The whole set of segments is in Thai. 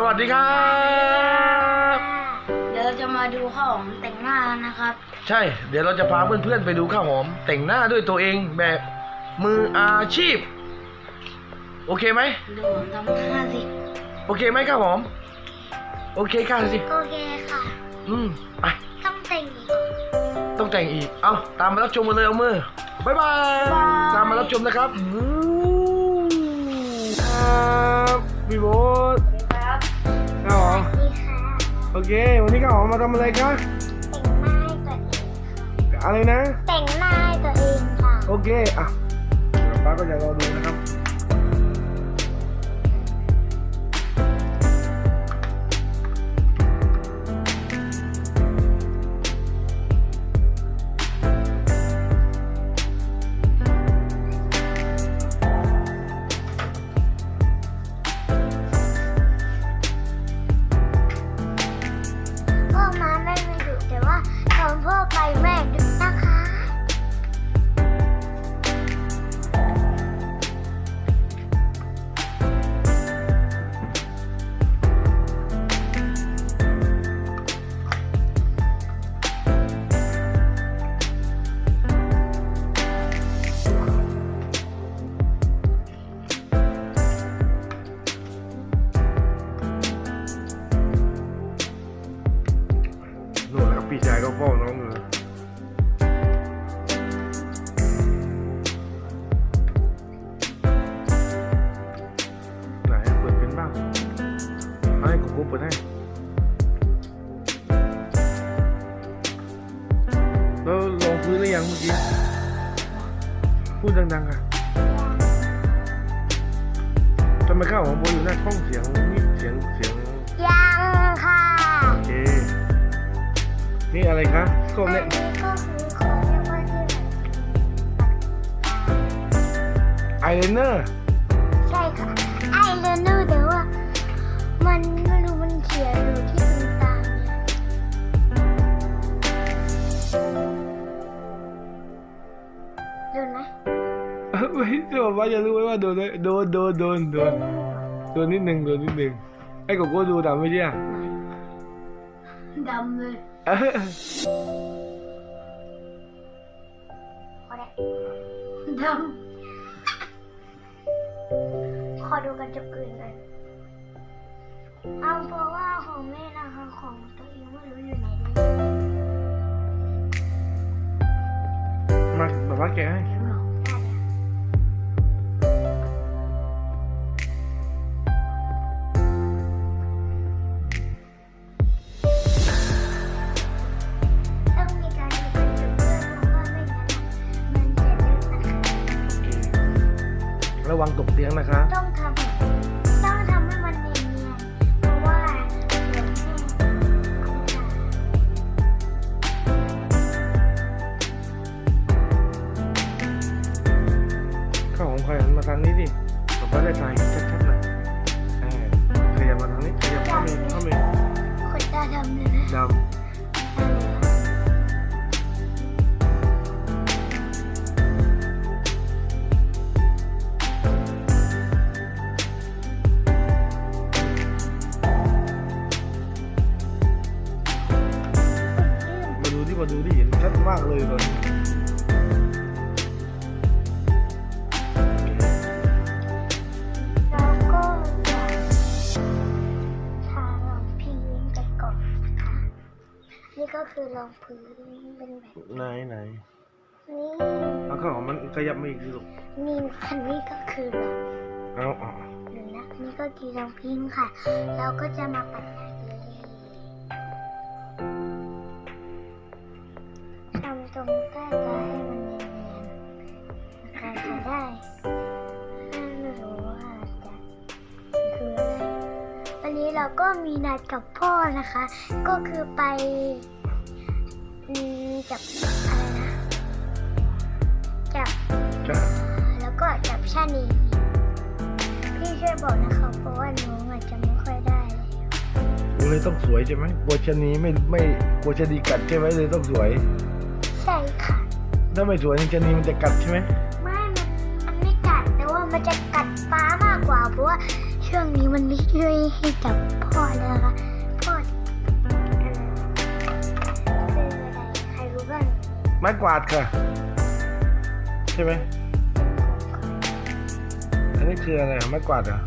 สวัสดีครับเดี๋ยวเราจะมาดูข้าวหอมแต่งหน้านะครับ ใช่ เดี๋ยวเราจะพาเพื่อนๆไปดูข้าวหอม แต่งหน้าด้วยตัวเองแบบมืออาชีพ โอเคไหมดูผมทำหน้าสิ โอเคไหมข้าวหอม โอเคค่ะสิ โอเคค่ะ อืมไปต้องแต่งอีกต้องแต่งอีก เอาตามมารับชมกันเลยเอามือบ๊ายบาย ตามมารับชมนะครับอู้ครับพี่โบ๊ทครับ ข้าวหอมนี่ค่ะโอเค วันนี้ข้าวหอมมาทำอะไรคะแต่งหน้าให้ตัวเองอะไรนะ แต่งหน้าให้ตัวเองค่ะ โอเค อะเดี๋ยวป้าก็จะรอดูนะครับ ให้กูกูเปิดให้แล้วลงพื้นหรือยังเมื่อกี้ พูดดังๆอะทำไมข้าวของโบอยู่หน้าห้องเสียงนี่เสียงเสียงยังค่ะโอเคนี่อะไรคะส้มอันเนี่ยนี้ก็คือเขาเรียกว่าที่แบบไอเลนเนอร์ ไม่จะบอกว่าจะรู้ไหมว่าโดนโดนโดนโดนโดนโดนนิดหนึ่งโดนนิดหนึ่งไอ้กโก้ดูตามไม่ใช่อดำเลยเออพอดขอดูกระจกอื่นหน่อยเอาเพราะว่าของแม่นะคะของตัวเองไม่รู้อยู่ไหนเลยมาแบบว่าแกาทางนี้ขยับเข้ามาเข้ามาคนตาดำเลยนะดำมาดูที่มาดูที่เห็นชัดมากเลยตอนนี้ คือรองพื้นเป็นแบบไหนไหนนี้เอาข้าวของมันขยับมาอีกทีลูกนี่คันนี้ก็คือรองเอาเอาหรือนะนี่ก็คือรองพื้นค่ะ เราก็จะมาปัดหน้าเลยทำตรงใต้ตาให้มันเนียนๆนะคะจะได้ไม่รู้ว่าจะคืออะไรวันนี้เราก็มีนัดกับพ่อนะคะ ก็คือไปอืม จับอะไรนะจับจ้าแล้วก็จับชานีพี่ช่วยบอกนะคะเพราะว่าหนูอาจจะไม่ค่อยได้เลยเลยต้องสวยใช่ไหมกลัวชะนีไม่ไม่กลัวชะนีกัดใช่ไหมเลยต้องสวย ใช่ค่ะ ถ้าไม่สวยนี่ชะนีมันจะกัดใช่ไหมไม่ มันมันไม่กัดแต่ว่ามันจะกัดฟ้ามากกว่าเพราะว่าช่วงนี้มันไม่ช่วยให้จับพ่อแล้วนะคะ ไม้กวาดค่ะ ใช่ไหม อันนี้คืออะไรอะไม้กวาดเหรอ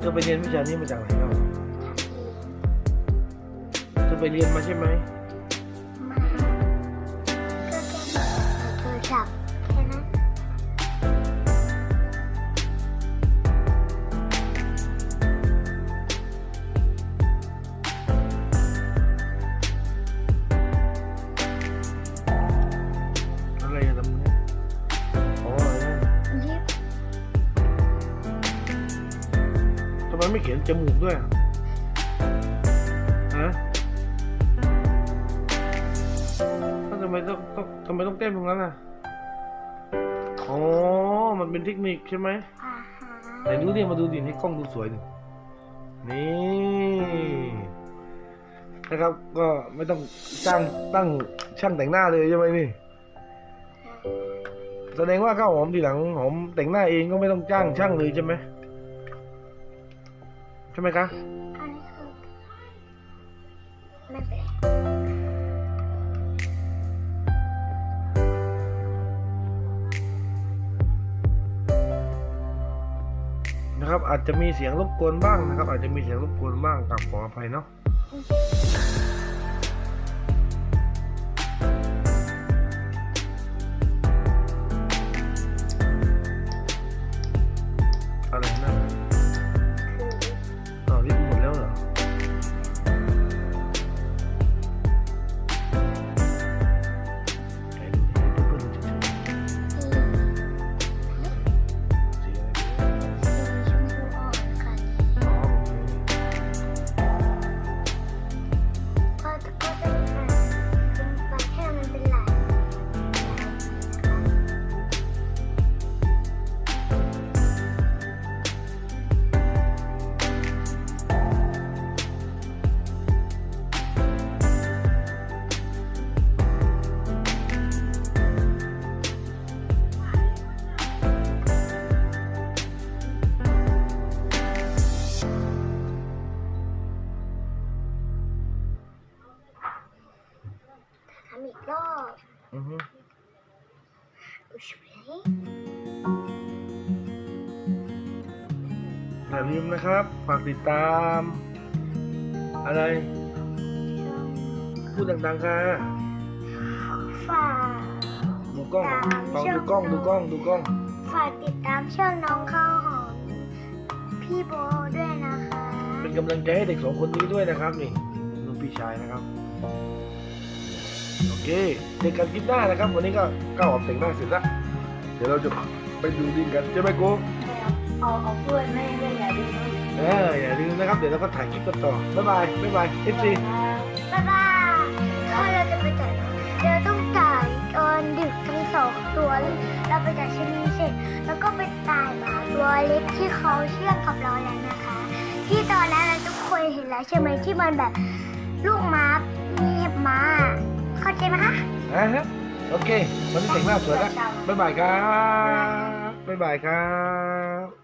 เธอไปเรียนวิชานี้มาจากไหนเล่าเธอไปเรียนมาใช่ไหม ขียนจมูกด้วยอะฮะแล้วทำไมต้องต้องทำไมต้องเต้นตรงนั้นอะอ๋อ มันเป็นเทคนิคใช่ไหมอาหารไหนดูดิมาดูดิให้กล้องดูสวยหนึ่งนี่นะครับก็ไม่ต้องจ้างตั้งช่างแต่งหน้าเลยใช่ไหมนี่ แสดงว่าข้าวหอมทีหลังหอมแต่งหน้าเองก็ไม่ต้องจ้างช่างเลยใช่ไหมใช่ไหมคะ อันนี้คือไม่เป็นไรนะครับอาจจะมีเสียงรบกวนบ้างนะครับ อาจจะมีเสียงรบกวนบ้างกับขออภัยเนาะ ทำอีกรอบอือฮึอุยช่วยอย่าลืมนะครับ ฝากติดตาม อะไร พูดดังๆค่ะฝากดูกล้องลองดูกล้องดูกล้องดูกล้อง ฝากติดตามช่องน้องข้าวหอมพี่โบด้วยนะคะ เป็นกำลังใจให้เด็กสองคนนี้ด้วยนะครับนี่ลูกพี่ชายนะครับ โอเคเจอกันคลิปหน้านะครับ วันนี้ก็ก้าวออกแต่งหน้าเสร็จแล้วเดี๋ยวเราจะไปดูดินกันใช่ไหมกูเอาเอาเพื่อนไม่ไม่อย่าดูนะเอออย่าลืมนะครับ เดี๋ยวเราก็ถ่ายคลิปกันต่อบ๊ายบายบ๊ายบายเอฟซีบ๊ายบายถ้าเราจะไปจ่ายเราต้องจ่ายตอนดึกทั้งสองตัวเราไปจ่ายชะนีเสร็จแล้วก็ไปจ่ายหมาตัวเล็กที่เขาเชื่องกับเราแล้วนะคะ ที่ตอนนั้นเราทุกคนเห็นแล้วใช่ไหมที่มันแบบลูกม้ามีเห็บม้า เข้าใจไหมคะอะฮะโอเควันนี้แต่งมากสวยแล้วบ๊ายบายครับบ๊ายบายครับ